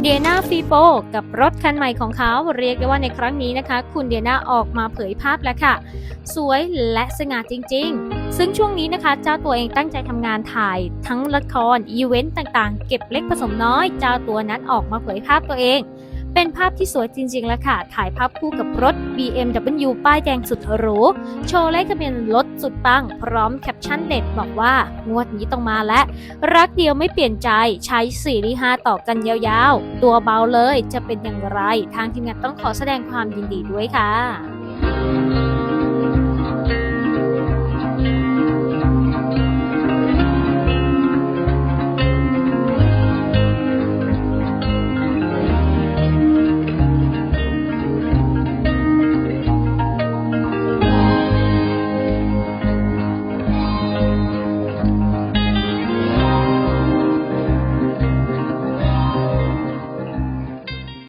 เดียนาฟีโปกับรถคันใหม่ของเขาเรียกได้ว่าในครั้งนี้นะคะ คุณเดียนาออกมาเผยภาพแล้วค่ะ สวยและสง่าจริง ๆ ซึ่งช่วงนี้นะคะ เจ้าตัวเองตั้งใจทำงานถ่ายทั้งละคร อีเวนต์ต่างๆ เก็บเล็กผสมน้อย เจ้าตัวนั้นออกมาเผยภาพตัวเอง เป็นภาพที่สวยจริงๆแล้วค่ะ ถ่ายภาพคู่กับรถ BMW ป้ายแดงสุดหรู โชว์เลขทะเบียนรถสุดปัง พร้อมแคปชั่นเด็ดบอกว่า งวดนี้ต้องมาและรักเดียวไม่เปลี่ยนใจใช้สี่หรือห้าต่อกันยาวๆ ตัวเบาเลยจะเป็นอย่างไร ทางทีมงานต้องขอแสดงความยินดีด้วยค่ะ